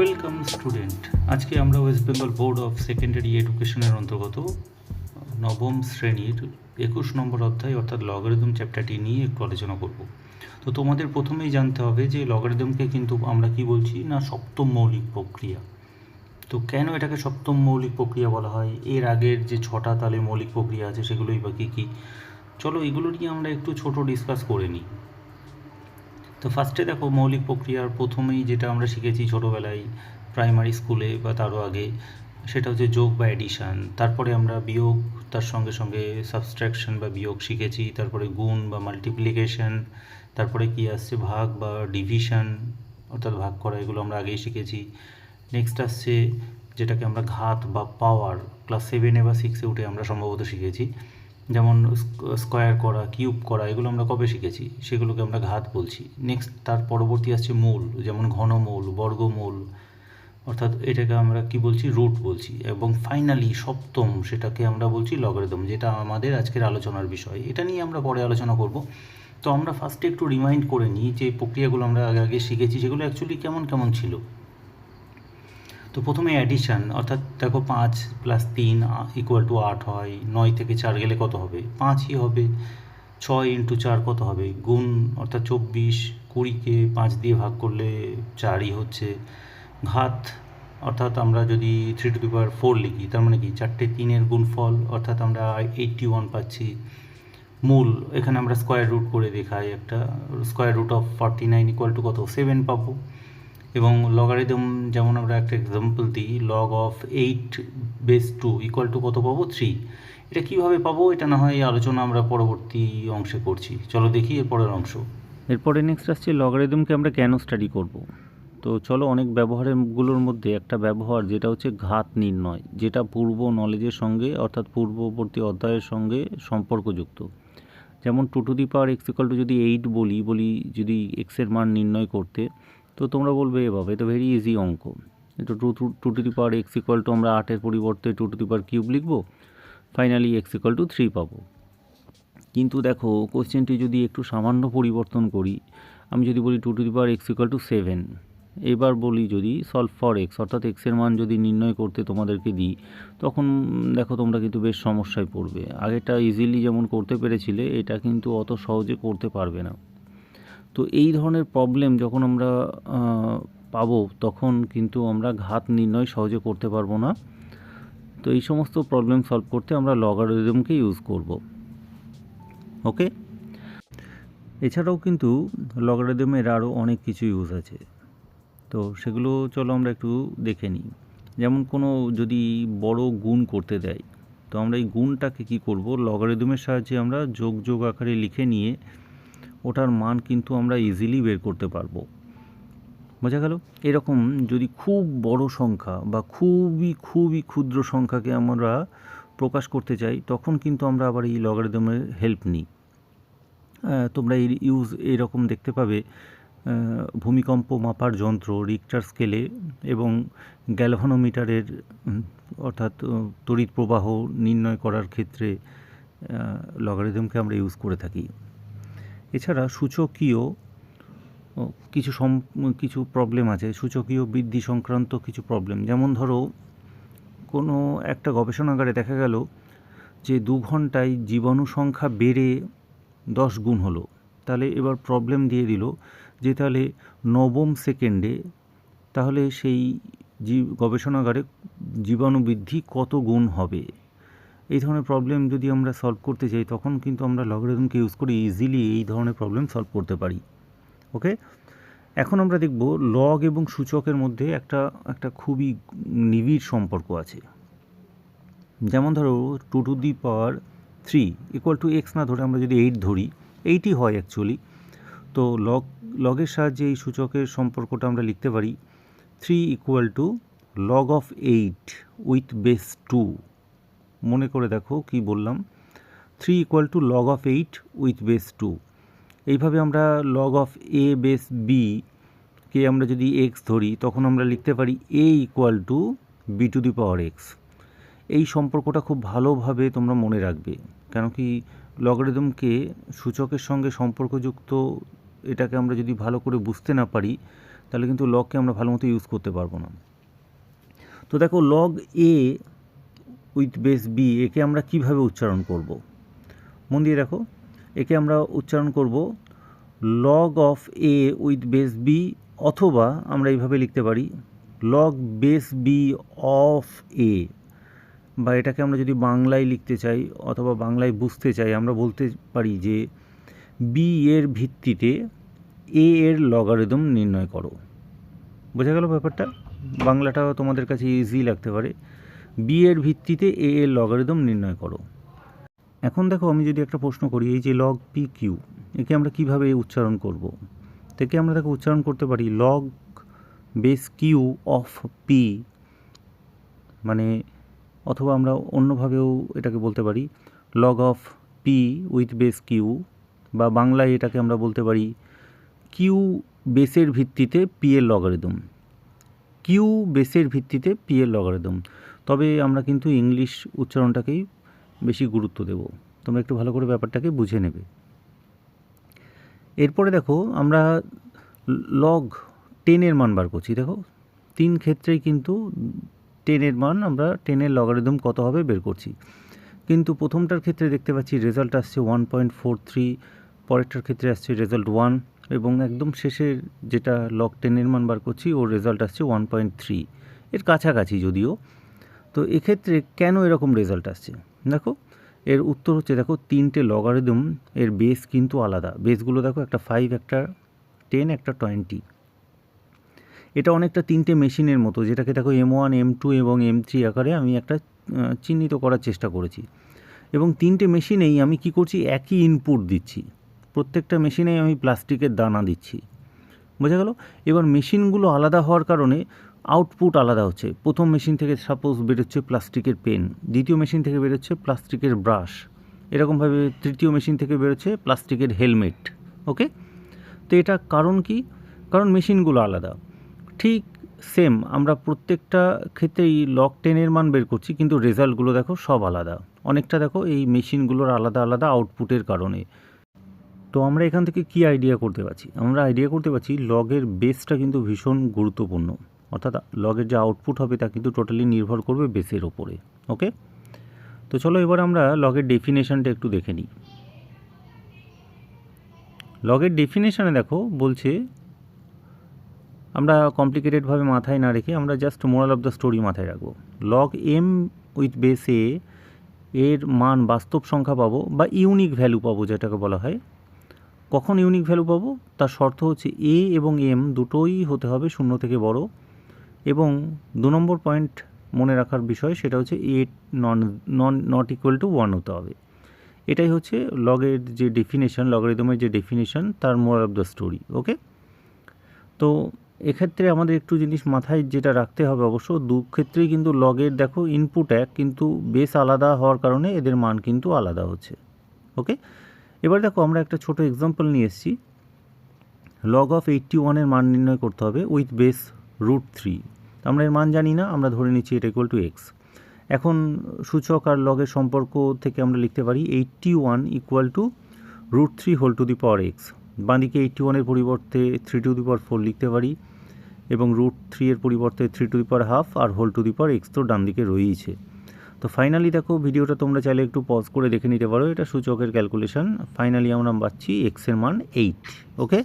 Welcome student আজকে আমরা West Bengal Board of Secondary এডুকেশনের অন্তর্গত নবম শ্রেণির একুশ নম্বর অধ্যায়, অর্থাৎ লগারিদম চ্যাপ্টারটি নিয়ে একটু আলোচনা করব। তো তোমাদের প্রথমেই জানতে হবে যে লগারিদমকে কিন্তু আমরা কি বলছি? না, সপ্তম মৌলিক প্রক্রিয়া। তো কেন এটাকে সপ্তম মৌলিক প্রক্রিয়া বলা হয়? এর আগের যে ছটা তালে মৌলিক প্রক্রিয়া আছে, সেগুলোই বা কী কী? চলো এগুলো নিয়ে আমরা একটু ছোট ডিসকাস করে নিই। তো ফার্স্টে দেখো মৌলিক প্রক্রিয়ার প্রথমেই যেটা আমরা শিখেছি ছোটোবেলায় প্রাইমারি স্কুলে বা তারও আগে, সেটা হচ্ছে যোগ বা এডিশান তারপরে আমরা বিয়োগ, তার সঙ্গে সঙ্গে সাবস্ট্রাকশন বা বিয়োগ শিখেছি, তারপরে গুণ বা মাল্টিপ্লিকেশন তারপরে কি আসছে ভাগ বা ডিভিশন অর্থাৎ ভাগ করা, এগুলো আমরা আগেই শিখেছি। নেক্সট আসছে যেটাকে আমরা ঘাত বা পাওয়ার ক্লাস সেভেনে বা সিক্সে উঠে আমরা সম্ভবত শিখেছি। যেমন স্কোয়ার করা, কিউব করা, এগুলো আমরা কবে শিখেছি? সেগুলোকে আমরা ঘাত বলছি। নেক্সট তার পরবর্তী আসছে মূল, যেমন ঘনমূল, বর্গমূল। অর্থাৎ এটাকে আমরা কি বলছি? রুট বলছি। এবং ফাইনালি সপ্তম, সেটাকে আমরা বলছি লগারিদম যেটা আমাদের আজকের আলোচনার বিষয়। এটা নিয়ে আমরা পরে আলোচনা করব। তো আমরা ফার্স্টে একটু রিমাইন্ড করে নিই যে প্রক্রিয়াগুলো আমরা আগে আগে শিখেছি, সেগুলো অ্যাকচুয়ালি কেমন কেমন ছিল? তো প্রথমে অ্যাডিশান অর্থাৎ দেখো পাঁচ প্লাস তিন ইকুয়াল টু আট হয়, নয় থেকে চার গেলে কত হবে? পাঁচই হবে। ছয় ইন্টু চার কত হবে? গুণ, অর্থাৎ চব্বিশ, কুড়িকে পাঁচ দিয়ে ভাগ করলে চারই হচ্ছে ঘাত। অর্থাৎ আমরা যদি three to the power four লিখি, তার মানে কি? চারটে তিনের গুণফল, অর্থাৎ আমরা এইটটি ওয়ান পাচ্ছি। মূল, এখানে আমরা স্কোয়ার রুট করে দেখাই একটা square root of forty nine equal to কত? সেভেন পাবো। এবং লগারিদম যেমন আমরা একটা এক্সাম্পল দিই log of eight base two equal to কত পাবো? থ্রি এটা কীভাবে পাবো? এটা না হয় এই আলোচনা আমরা পরবর্তী অংশে করছি। চলো দেখি এর পরের অংশ। এরপরে নেক্সট আসছে লগারিদমকে আমরা কেন স্টাডি করব? তো চলো অনেক ব্যবহারগুলোর মধ্যে একটা ব্যবহার, যেটা হচ্ছে ঘাত নির্ণয়, যেটা পূর্ব নলেজের সঙ্গে, অর্থাৎ পূর্ববর্তী অধ্যায়ের সঙ্গে সম্পর্কযুক্ত। যেমন two to the power x equal to যদি এইট বলি বলি যদি এক্সের মান নির্ণয় করতে তো তোমরা বলবে এভাবে তো ভেরি ইজি অঙ্ক। তো two two two x equal to আমরা আটের পরিবর্তে টু টু কিউব লিখব finally x equal to three পাবো। কিন্তু দেখো কোশ্চেনটি যদি একটু সামান্য পরিবর্তন করি, আমি যদি বলি two to the power x equal to seven এবার বলি যদি সলভ ফর এক্স অর্থাৎ এক্সের মান যদি নির্ণয় করতে তোমাদেরকে দিই, তখন দেখো তোমরা কিন্তু বেশ সমস্যায় পড়বে। আগেটা ইজিলি যেমন করতে পেরেছিলে, এটা কিন্তু অত সহজে করতে পারবে না। তো এই ধরনের প্রবলেম যখন আমরা পাবো, তখন কিন্তু আমরা ঘাত নির্ণয় সহজে করতে পারব না। তো এই সমস্ত প্রবলেম সলভ করতে আমরা লগারিদমকে ইউজ করব। ওকে এছাড়াও কিন্তু লগারিদমের আরও অনেক কিছু ইউজ আছে। তো সেগুলো চলো আমরা একটু দেখে নিই। যেমন কোনো যদি বড় গুণ করতে দেয়, তো আমরা এই গুণটাকে কি করব? লগারিদমের সাহায্যে আমরা যোগ যোগ আকারে লিখে নিয়ে ওটার মান কিন্তু আমরা ইজিলি বের করতে পারব। বোঝা গেল? এরকম যদি খুব বড় সংখ্যা বা খুবই খুবই ক্ষুদ্র সংখ্যাকে আমরা প্রকাশ করতে চাই, তখন কিন্তু আমরা আবার এই লগারিদমের হেল্প নিই। তোমরা এই ইউজ এরকম দেখতে পাবে ভূমিকম্প মাপার যন্ত্র রিক্টার স্কেলে এবং গ্যালভানোমিটারের অর্থাৎ তড়িৎ প্রবাহ নির্ণয় করার ক্ষেত্রে লগারিদমকে আমরা ইউজ করে থাকি। এছাড়া সূচকীয় কিছু সম, কিছু প্রবলেম আছে। সূচকীয় বৃদ্ধি সংক্রান্ত কিছু প্রবলেম যেমন ধরো, কোনো একটা গবেষণাগারে দেখা গেল যে দু ঘন্টায় জীবাণু সংখ্যা বেড়ে দশ গুণ হলো। তাহলে এবার প্রবলেম দিয়ে দিল যে তাহলে নবম সেকেন্ডে তাহলে সেই জীব, গবেষণাগারে জীবাণু বৃদ্ধি কত গুণ হবে? এই ধরনের প্রবলেম যদি আমরা সলভ করতে চাই তখন কিন্তু আমরা লগারিদমকে ইউজ করে ইজিলি এই ধরনের প্রবলেম সলভ করতে পারি। ওকে এখন আমরা দেখব লগ এবং সূচকের মধ্যে একটা একটা খুবই নিবিড় সম্পর্ক আছে। যেমন ধরো two to the power three equal to x না ধরে আমরা যদি এইট ধরি এইটই হয় অ্যাকচুয়ালি তো লগ লগের সাহায্যে এই সূচকের সম্পর্কটা আমরা লিখতে পারি three equal to log of eight with base two মনে করে দেখো কি বললাম। Three equal to log of eight with base two এইভাবে আমরা log of a base b কে আমরা যদি এক্স ধরি, তখন আমরা লিখতে পারি a equal to b to the power x এই সম্পর্কটা খুব ভালোভাবে তোমরা মনে রাখবে। কেন কি লগারিদমকে সূচকের সঙ্গে সম্পর্কযুক্ত এটাকে আমরা যদি ভালো করে বুঝতে না পারি, তাহলে কিন্তু লগকে আমরা ভালো মতো ইউজ করতে পারব না। তো দেখো log a with base b, একে আমরা কীভাবে উচ্চারণ করব? মন দিয়ে দেখো, একে আমরা উচ্চারণ করব log of a with base b অথবা আমরা এইভাবে লিখতে পারি log base b of a বা এটাকে আমরা যদি বাংলায় লিখতে চাই, অথবা বাংলায় বুঝতে চাই, আমরা বলতে পারি যে বি এর ভিত্তিতে এ এর লগারিদম নির্ণয় করো। বোঝা গেল ব্যাপারটা? বাংলাটাও তোমাদের কাছে ইজি লাগতে পারে। বি এর ভিত্তিতে এ এর লগারিদম নির্ণয় করো। এখন দেখো আমি যদি একটা প্রশ্ন করি, এই যে লগ পি কিউ একে আমরা কীভাবে উচ্চারণ করব? থেকে আমরা দেখো উচ্চারণ করতে পারি log base q of p মানে অথবা আমরা অন্যভাবেও এটাকে বলতে পারি log of p with base q বা বাংলায় এটাকে আমরা বলতে পারি কিউ বেসের ভিত্তিতে পি এর লগারিদম। কিউ বেসের ভিত্তিতে পি এর লগারিদম। তবে আমরা কিন্তু ইংলিশ উচ্চারণটাকেই বেশি গুরুত্ব দেব। তোমরা একটু ভালো করে ব্যাপারটাকে বুঝে নেবে। এরপরে দেখো, আমরা লগ টেনের মান বার করছি। দেখো, তিন ক্ষেত্রেই কিন্তু টেনের মান আমরা টেনের লগারিদম কত হবে বের করছি। কিন্তু প্রথমটার ক্ষেত্রে দেখতে পাচ্ছি রেজাল্ট আসছে ওয়ান পয়েন্ট ফোর থ্রি পরেরটার ক্ষেত্রে আসছে রেজাল্ট ওয়ান এবং একদম শেষের যেটা লগ টেনের মান বার করছি, ওর রেজাল্ট আসছে ওয়ান পয়েন্ট থ্রি এর কাছাকাছি যদিও তো এক্ষেত্রে কেন এরকম রেজাল্ট আসছে? দেখো, এর উত্তর হচ্ছে, দেখো, তিনটে লগারিদম এর বেস কিন্তু আলাদা। বেসগুলো দেখো, একটা ফাইভ একটা টেন একটা টোয়েন্টি এটা অনেকটা তিনটে মেশিনের মতো, যেটাকে দেখো এম ওয়ান এম টু এবং এম থ্রি আকারে আমি একটা চিহ্নিত করার চেষ্টা করেছি। এবং তিনটে মেশিনেই আমি কি করছি? একই ইনপুট দিচ্ছি। প্রত্যেকটা মেশিনেই আমি প্লাস্টিকের দানা দিচ্ছি। বোঝা গেল? এবার মেশিনগুলো আলাদা হওয়ার কারণে আউটপুট আলাদা হচ্ছে। প্রথম মেশিন থেকে সাপোজ বেরোচ্ছে প্লাস্টিকের পেন, দ্বিতীয় মেশিন থেকে বেরোচ্ছে প্লাস্টিকের ব্রাশ। এরকমভাবে তৃতীয় মেশিন থেকে বেরোচ্ছে প্লাস্টিকের হেলমেট ওকে তো এটা কারণ কি? কারণ মেশিনগুলো আলাদা। ঠিক সেম আমরা প্রত্যেকটা ক্ষেত্রেই লক টেনের মান বের করছি, কিন্তু রেজাল্টগুলো দেখো সব আলাদা। অনেকটা দেখো এই মেশিনগুলোর আলাদা আলাদা আউটপুটের কারণে। তো আমরা এখান থেকে কি আইডিয়া করতে পারছি? আমরা আইডিয়া করতে পারছি লগের বেসটা কিন্তু ভীষণ গুরুত্বপূর্ণ। অর্থাৎ লগের যে আউটপুট হবে তা কিন্তু টোটালি নির্ভর করবে বেসের ওপরে ওকে তো চলো এবার আমরা লগের ডেফিনেশনটা একটু দেখে নিই। লগের ডেফিনেশানে দেখো বলছে, আমরা কমপ্লিকেটেডভাবে মাথায় না রেখে আমরা just moral of the story মাথায় রাখব। Log M with base a এর মান বাস্তব সংখ্যা পাবো বা ইউনিক ভ্যালু পাবো যেটাকে বলা হয়। কখন ইউনিক ভ্যালু পাবো? তার শর্ত হচ্ছে এ এবং এম দুটোই হতে হবে শূন্য থেকে বড়। এবং দু নম্বর পয়েন্ট মনে রাখার বিষয় সেটা হচ্ছে a non non not equal to one হতে হবে। এটাই হচ্ছে লগের যে ডেফিনেশন লগারিদমের যে ডেফিনেশন তার moral of the story okay তো এক্ষেত্রে আমাদের একটু জিনিস মাথায় যেটা রাখতে হবে অবশ্য, দু ক্ষেত্রেই কিন্তু লগের দেখো ইনপুট এক, কিন্তু বেস আলাদা হওয়ার কারণে এদের মান কিন্তু আলাদা হচ্ছে ওকে এবার দেখো আমরা একটা ছোট এক্সাম্পল নিয়ে এসেছি। লগ অফ এইটটি ওয়ানের মান নির্ণয় করতে হবে উইথ বেস রুট থ্রি আমরা এর মান জানি না, আমরা ধরে নিচ্ছি এটা ইকুয়াল টু এক্স এখন সূচক আর লগের সম্পর্ক থেকে আমরা লিখতে পারি eighty one equal to root three whole to the power x বাঁদিকে এইটটি ওয়ানের পরিবর্তে three to the power four লিখতে পারি, এবং রুট থ্রি এর পরিবর্তে three to the power half R whole to the power x তো ডান দিকে রয়েইছে। তো ফাইনালি দেখো, ভিডিওটা তোমরা চাইলে একটু পজ করে দেখে নিতে পারো, এটা সূচকের ক্যালকুলেশন ফাইনালি আমরা পাচ্ছি এক্সের মান এইট ওকে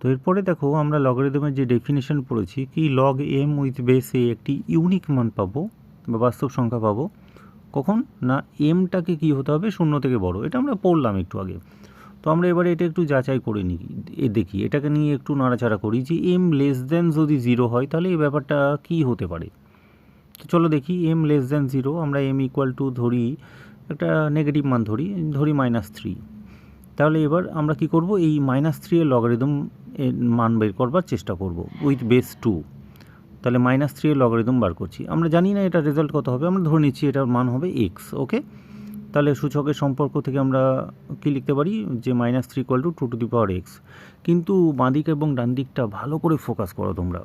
তো এরপরে দেখো, আমরা লগারিদমের যে ডেফিনেশন পড়েছি, কি log M with base a একটি ইউনিক মান পাবো, বা বাস্তব সংখ্যা পাবো, কখন? না এমটাকে কি হতে হবে? শূন্য থেকে বড়। এটা আমরা পড়লাম একটু আগে। তো আমরা এবারে এটা একটু যাচাই করে নিই, এ দেখি। এটাকে নিয়ে একটু নাড়াচাড়া করি যে এম লেস দেন যদি জিরো হয়, তাহলে এই ব্যাপারটা কি হতে পারে? তো চলো দেখি এম লেস দেন জিরো আমরা এম ইকুয়াল টু ধরি, একটা নেগেটিভ মান ধরি ধরি মাইনাস থ্রি তাহলে এবার আমরা কি করব? এই মাইনাস থ্রি এর লগারিদম মান বের করবার চেষ্টা করব উইথ বেস টু। তাহলে মাইনাস থ্রি লগারিদম বার করছি। আমরা জানি না এটা রেজাল্ট কত হবে, আমরা ধরে নিচ্ছি এটার মান হবে এক্স ওকে তাহলে সূচকের সম্পর্ক থেকে আমরা কি লিখতে পারি? যে minus three equal to two to the power x কিন্তু বাঁদিক এবং ডান দিকটা ভালো করে ফোকাস করো তোমরা।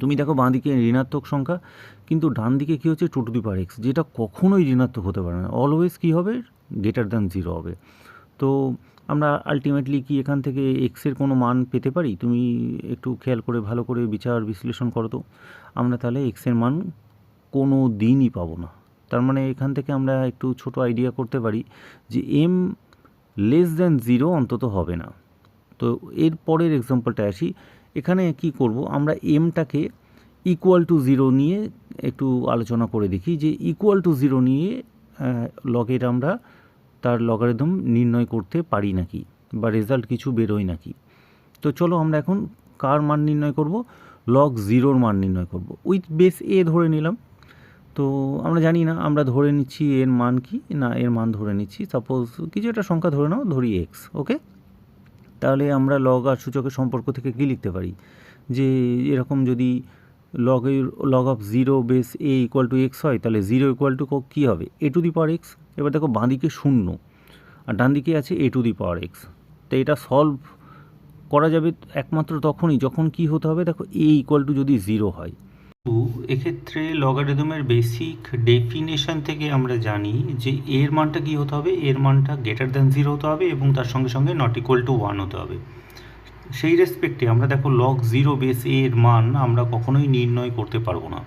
তুমি দেখো বাঁ দিকে ঋণাত্মক সংখ্যা, কিন্তু ডান দিকে কী হচ্ছে? Two to the power x যেটা কখনোই ঋণাত্মক হতে পারে না। অলওয়েজ কী হবে? গ্রেটার দ্যান জিরো হবে। তো আমরা আলটিমেটলি কি এখান থেকে এক্সের কোনো মান পেতে পারি? তুমি একটু খেয়াল করে, ভালো করে বিচার বিশ্লেষণ করো তো। আমরা তাহলে এক্সের মান কোনো দিনই পাবো না। তার মানে এখান থেকে আমরা একটু ছোট আইডিয়া করতে পারি যে এম লেস দ্যান জিরো অন্তত হবে না। তো এর পরের এক্সাম্পলটা আসি। এখানে কি করব? আমরা এমটাকে ইকুয়াল টু জিরো নিয়ে একটু আলোচনা করে দেখি যে ইকুয়াল টু জিরো নিয়ে লগের আমরা তার লগারিদম নির্ণয় করতে পারি নাকি বা রেজাল্ট কিছু বেরোয় নাকি? তো চলো আমরা এখন কার মান নির্ণয় করব? লগ জিরোর মান নির্ণয় করব। উইথ বেস এ ধরে নিলাম। তো আমরা জানি না, আমরা ধরে নিচ্ছি এর মান কি? না, এর মান ধরে নিচ্ছি। সাপোজ কিছু একটা সংখ্যা ধরে নাও, ধরি এক্স ওকে তাহলে আমরা লগ আর সূচকের সম্পর্ক থেকে কী লিখতে পারি? যে এরকম যদি লগের log of zero base a equal to x হয়, তাহলে জিরো ইকুয়াল টু কী হবে? এ টু দি পাওয়ার এক্স এবার দেখো বাঁ দিকে শূন্য, আর ডান দিকে আছে এ টু দি পাওয়ার এক্স তো এটা সলভ করা যাবে একমাত্র তখনই, যখন কি হতে হবে? দেখো এ ইকুয়াল টু যদি জিরো হয়। তো এক্ষেত্রে লগারিদমের বেসিক ডেফিনেশন থেকে আমরা জানি যে এর মানটা কি হতে হবে? এর মানটা গ্রেটার দ্যান জিরো হতে হবে এবং তার সঙ্গে সঙ্গে নট ইকুয়াল টু ওয়ান হতে হবে। সেই রেসপেক্টে আমরা দেখো লগ জিরো বেস এ এর মান আমরা কখনোই নির্ণয় করতে পারব না।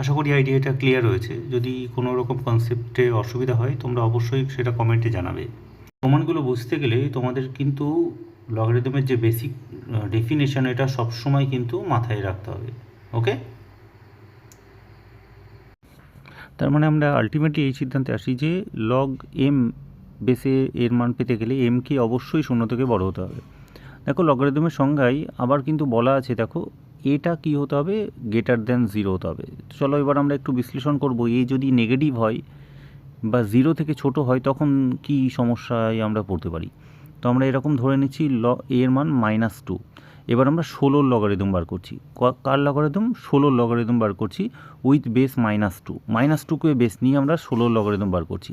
আশা করি আইডিয়াটা ক্লিয়ার হয়েছে। যদি কোনো রকম কনসেপ্টে অসুবিধা হয়, তোমরা অবশ্যই সেটা কমেন্টে জানাবে। প্রমাণগুলো বুঝতে গেলে তোমাদের কিন্তু লগারিদমের যে বেসিক ডেফিনেশন এটা সবসময় কিন্তু মাথায় রাখতে হবে। ওকে তার মানে আমরা আলটিমেটলি এই সিদ্ধান্তে আসি যে লগ এম বেসে এর মান পেতে গেলে এমকে অবশ্যই শূন্য থেকে বড় হতে হবে। দেখো লগারিদমের সংজ্ঞায় আবার কিন্তু বলা আছে, দেখো, এটা কি হতে হবে? গ্রেটার দেন জিরো হতে হবে। চলো এবার আমরা একটু বিশ্লেষণ করব এই যদি নেগেটিভ হয় বা জিরো থেকে ছোট হয়, তখন কি সমস্যায় আমরা পড়তে পারি? তো আমরা এরকম ধরে নিচ্ছি ল এর মান মাইনাস টু এবার আমরা ষোলোর লগারিদম বার করছি। কার লগারিদম ষোলোর লগারিদম বার করছি with base minus two minus টুকে বেস নিয়ে আমরা ষোলোর লগারিদম বার করছি।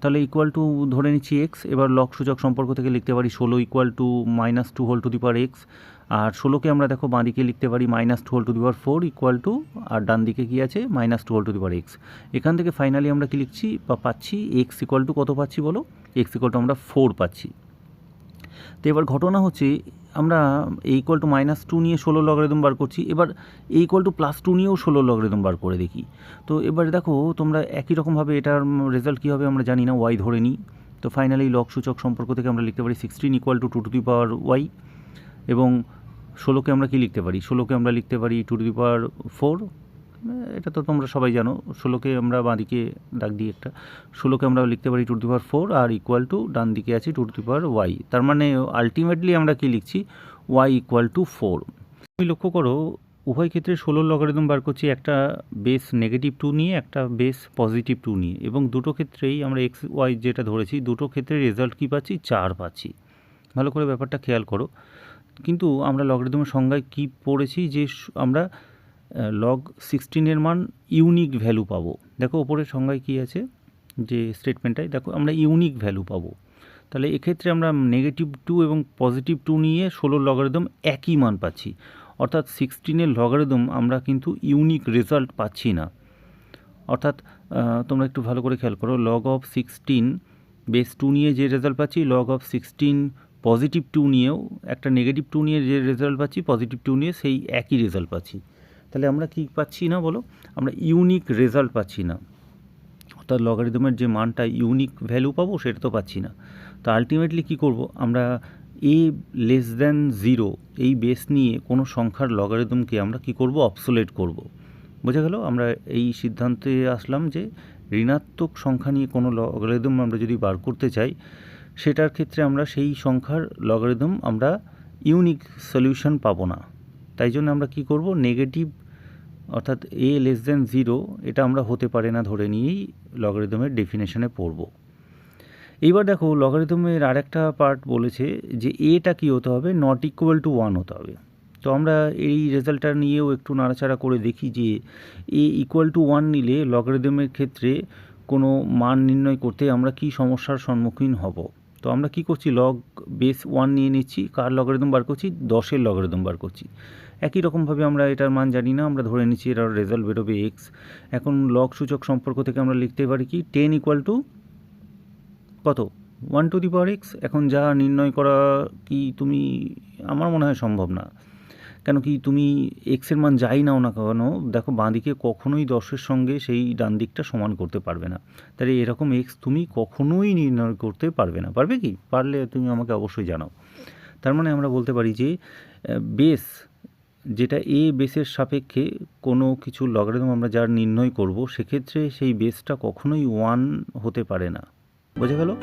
তাহলে ইকুয়াল টু ধরে নিচ্ছি এক্স এবার লক সূচক সম্পর্ক থেকে লিখতে পারি ষোলো equal to minus two whole to the power x আর ষোলোকে আমরা দেখো বাঁ দিকে লিখতে পারি minus two whole to the power four equal to আর ডান দিকে কী আছে? Minus two whole to the power x এখান থেকে ফাইনালি আমরা কী লিখছি? বা পাচ্ছি এক্স ইকুয়াল টু কত পাচ্ছি বলো? এক্স ইকুয়াল টু আমরা ফোর পাচ্ছি। তো এবার ঘটনা হচ্ছে আমরা এই ইকুয়াল টু মাইনাস টু নিয়ে ষোলো লগারিদম বার করছি। এবার এই ইকুয়াল টু প্লাস টু নিয়েও ষোলো লগারিদম বার করে দেখি। তো এবার দেখো, তোমরা একই রকমভাবে এটার রেজাল্ট কী হবে আমরা জানি না ওয়াই ধরে নিই। তো ফাইনালি লক সূচক সম্পর্ক থেকে আমরা লিখতে পারি sixteen equal to two to the power y এবং ষোলোকে আমরা কি লিখতে পারি? ষোলোকে আমরা লিখতে পারি two to the power four এটা তো তোমরা সবাই জানো। ষোলোকে আমরা বাঁদিকে ডাক দিই একটা। ষোলোকে আমরা লিখতে পারি টু দি পাওয়ার ফোর আর ইকুয়াল টু ডান দিকে আছে টু দি পাওয়ার ওয়াই। তার মানে আলটিমেটলি আমরা কী লিখছি? ওয়াই ইকুয়াল টু ফোর তুমি লক্ষ্য করো, উভয় ক্ষেত্রে ষোলোর লগারিদম বার করছি একটা বেস নেগেটিভ টু নিয়ে, একটা বেস পজিটিভ টু নিয়ে। এবং দুটো ক্ষেত্রেই আমরা এক্স ওয়াই যেটা ধরেছি, দুটো ক্ষেত্রে রেজাল্ট কী পাচ্ছি? চার পাচ্ছি। ভালো করে ব্যাপারটা খেয়াল করো। কিন্তু আমরা লগারিদমের সংজ্ঞায় কী পড়েছি? যে আমরা লগ সিক্সটিনের মান ইউনিক ভ্যালু পাবো। দেখো, ওপরের সংজ্ঞায় কী আছে? যে স্টেটমেন্টটাই দেখো, আমরা ইউনিক ভ্যালু পাবো। তাহলে এক্ষেত্রে আমরা নেগেটিভ টু এবং পজিটিভ টু নিয়ে ষোলোর লগারিদম একই মান পাচ্ছি। অর্থাৎ সিক্সটিনের লগারিদম আমরা কিন্তু ইউনিক রেজাল্ট পাচ্ছি না। অর্থাৎ তোমরা একটু ভালো করে খেয়াল করো log of sixteen base two নিয়ে যে রেজাল্ট পাচ্ছি log of sixteen positive two নিয়েও একটা নেগেটিভ টু নিয়ে যে রেজাল্ট পাচ্ছি পজিটিভ টু নিয়ে সেই একই রেজাল্ট পাচ্ছি। তাহলে আমরা কি পাচ্ছি না বলো? আমরা ইউনিক রেজাল্ট পাচ্ছি না। অর্থাৎ লগারিদমের যে মানটা ইউনিক ভ্যালু পাবো সেটা তো পাচ্ছি না। তো আলটিমেটলি কী করব? আমরা এ লেস দ্যান জিরো এই বেস নিয়ে কোনো সংখ্যার লগারিদমকে আমরা কি করব? অবসোলেট করব। বোঝা গেল? আমরা এই সিদ্ধান্তে আসলাম যে ঋণাত্মক সংখ্যা নিয়ে কোনো লগারিদম আমরা যদি বার করতে চাই, সেটার ক্ষেত্রে আমরা সেই সংখ্যার লগারিদম আমরা ইউনিক সলিউশন পাবো না। তাই জন্য আমরা কি করব? নেগেটিভ অর্থাৎ এ লেস দেন জিরো এটা আমরা হতে পারে না ধরে নিয়েই লগারিদমের ডেফিনেশনে পড়ব। এইবার দেখো লগারিদমের আর একটা পার্ট বলেছে যে এটা কী হতে হবে? নট ইকুয়াল টু ওয়ান হতে হবে। তো আমরা এই রেজাল্টটা নিয়েও একটু নাড়াচাড়া করে দেখি যে এ ইকুয়াল টু ওয়ান নিলে লগারিদমের ক্ষেত্রে কোনো মান নির্ণয় করতে আমরা কি সমস্যার সম্মুখীন হব? তো আমরা কি করছি? লগ বেস ওয়ান নিয়ে নিচ্ছি। কার লগারিদম বার করছি? দশের লগারিদম বার করছি। একই রকমভাবে আমরা এটার মান জানি না, আমরা ধরে নিচ্ছি এটার রেজাল্ট বেরোবে এক্স এখন লগ সূচক সম্পর্ক থেকে আমরা লিখতে পারি কি টেন ইকুয়াল টু কত? One to the power x এখন যা নির্ণয় করা কি তুমি, আমার মনে হয় সম্ভব না। কেন কি তুমি এক্সের মান যাই নাও না কেন, দেখো বাঁ দিকে কখনোই দশের সঙ্গে সেই ডান দিকটা সমান করতে পারবে না। তাহলে এরকম এক্স তুমি কখনোই নির্ণয় করতে পারবে না। পারবে কি? পারলে তুমি আমাকে অবশ্যই জানাও। তার মানে আমরা বলতে পারি যে বেস যেটা এ বেসের সাপেক্ষে কোনো কিছু লগারিদম আমরা যার নির্ণয় করব, সেক্ষেত্রে সেই বেসটা কখনোই ওয়ান হতে পারে না। বোঝা গেল?